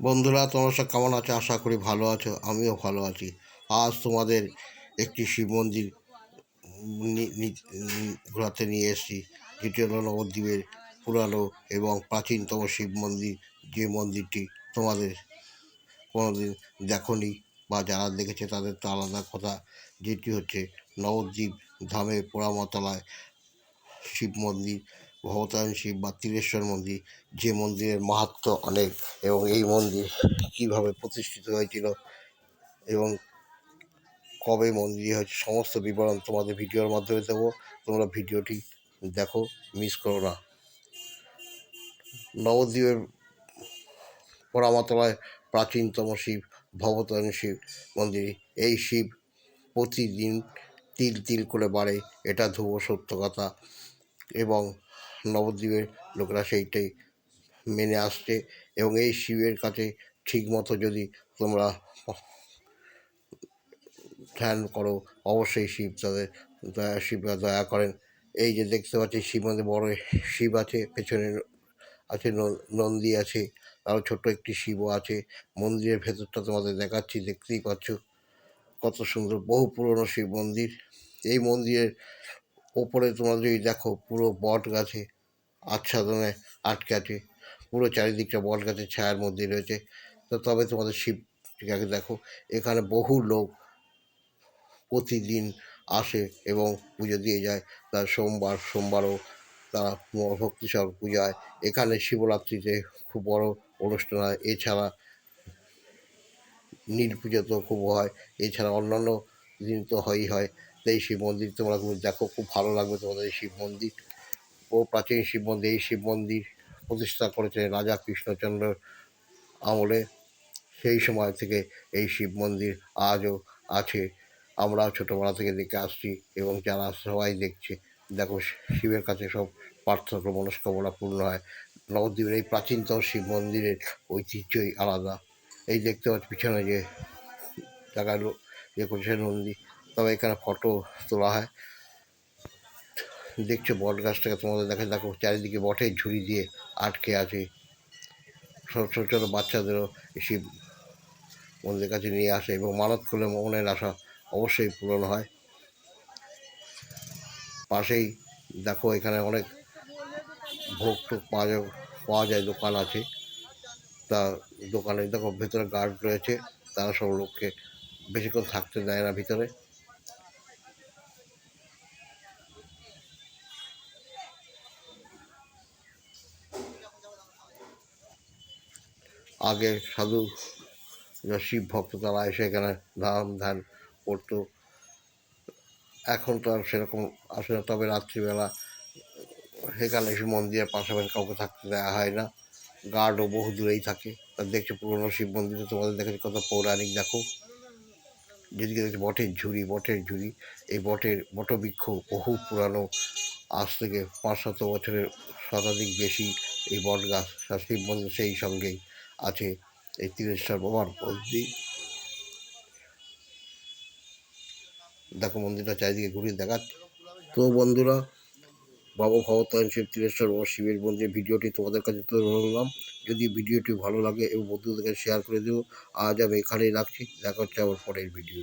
বন্ধুরা, তোমরা সব কেমন আছো? আশা করি ভালো আছো, আমিও ভালো আছি। আজ তোমাদের একটি শিব মন্দির ঘোরাতে নিয়ে এসেছি। যেটি হলো নবদ্বীপের পুরানো এবং প্রাচীনতম শিব মন্দির। যে মন্দিরটি তোমাদের কোনোদিন দেখনি বা যারা দেখেছে তাদের তো আলাদা কথা। যেটি হচ্ছে নবদ্বীপ ধামে পোড়ামতলায় শিব মন্দির। ভবতারণ শিব বা তিলেশ্বর মন্দির, যে মন্দিরের মাহাত্ম অনেক এবং এই মন্দির কীভাবে প্রতিষ্ঠিত হয়েছিল এবং কবে মন্দির হয়েছে সমস্ত বিবরণ তোমাদের ভিডিওর মাধ্যমে দেবো। তোমরা ভিডিওটি দেখো মিস করো না। নবদ্বীপের পরামাতলায় প্রাচীনতম শিব, ভবতারণ শিব মন্দির। এই শিব প্রতিদিন তিল তিল করে বাড়ে, এটা ধ্রুব সত্য কথা। এবং নবদ্বীপের লোকেরা সেইটাই মেনে আসছে এবং এই শিবের কাছে ঠিকমতো যদি তোমরা ধ্যান করো, অবশ্যই শিব তাদের দয়া, শিবরা দয়া করেন। এই যে দেখতে পাচ্ছি, শিব মধ্যে বড় শিব আছে, পেছনে আছে নন্দী আছে আরও ছোট্ট একটি শিবও আছে। মন্দিরের ভেতরটা তোমাদের দেখাচ্ছি, দেখতেই পাচ্ছ কত সুন্দর, বহু পুরনো শিব মন্দির। এই মন্দিরের ওপরে তোমরা যদি দেখো পুরো বট গাছে আচ্ছাদনে আটকে আছে, পুরো চারিদিকটা বট গাছের ছায়ার মধ্যে রয়েছে। তো তবে তোমাদের শিবটিকে দেখো, এখানে বহু লোক প্রতিদিন আসে এবং পুজো দিয়ে যায়। তার সোমবার, সোমবারও তারা ভক্তি সহ পুজো হয়। এখানে শিবরাত্রিতে খুব বড় অনুষ্ঠান হয়। এছাড়া নীল পুজো তো খুব হয়। এছাড়া অন্যান্য দিন তো হয়ই হয়। এই শিব মন্দির, তোমরা দেখো, খুব ভালো লাগবে তোমাদের এই শিব মন্দির। ও প্রাচীন শিব মন্দির, এই শিব মন্দির প্রতিষ্ঠা করেছে রাজা কৃষ্ণচন্দ্র আমলে। সেই সময় থেকে এই শিব মন্দির আজও আছে। আমরা ছোটোবেলা থেকে দেখে আসছি এবং যারা সবাই দেখছে, দেখো শিবের কাছে সব পার্থক্য, মনস্কামনা পূর্ণ হয়। নবদ্বীপের এই প্রাচীনতম শিব মন্দিরের ঐতিহ্যই আলাদা। এই দেখতে পাচ্ছি পিছনে যে জায়গায় ইয়ে করেছে নন্দী। তবে এখানে ফটো তোলা হয়। দেখছ বট গাছটাকে তোমাদের দেখে দেখো, চারিদিকে বটের ঝুড়ি দিয়ে আটকে আছে। ছোটো ছোটো ছোটো বাচ্চাদেরও এসে শিব মন্দিরের কাছে নিয়ে আসে এবং মানত করলে মনের আশা অবশ্যই পূরণ হয়। পাশেই দেখো, এখানে অনেক ভোগ টোগ পাওয়া যায় পাওয়া যায়, দোকান আছে। তা দোকানে দেখো, ভেতরে গার্ড রয়েছে। তারা সব লোককে বেশিক্ষণ থাকতে দেয় না ভিতরে। আগে সাধু শিব ভক্ত তারা এসে এখানে ধান ধান করতো। এখন তো আর সেরকম আসে না। তবে রাত্রিবেলা সেখানে এসে মন্দিরের পাশাপাশি কাউকে থাকতে দেওয়া হয় না। গার্ডও বহু দূরেই থাকে। আর দেখছ পুরোনো শিব মন্দিরে তোমাদের দেখেছি কত পৌরাণিক, দেখো। যেদিকে দেখছি বটের ঝুড়ি বটের ঝুড়ি। এই বটের বটবৃক্ষ বহু পুরানো। আজ থেকে পাঁচ শত বছরের শতাধিক বেশি এই বট গাছ শিব মন্দির সেই সঙ্গেই। আছে, এই তিলেশ্বর বাবার মন্দির দেখো মন্দিরটা চারিদিকে ঘুরিয়ে দেখাচ্ছে। তো বন্ধুরা, বাবা ভবতায়ন শিব তিলেশ্বর বাবা শিবের মন্দির ভিডিওটি তোমাদের কাছে তুলে ধরলাম যদি ভিডিওটি ভালো লাগে এবং বন্ধুদেরকে শেয়ার করে দেবো আজ আমি এখানেই রাখছি। দেখা হচ্ছে আমার পরের ভিডিও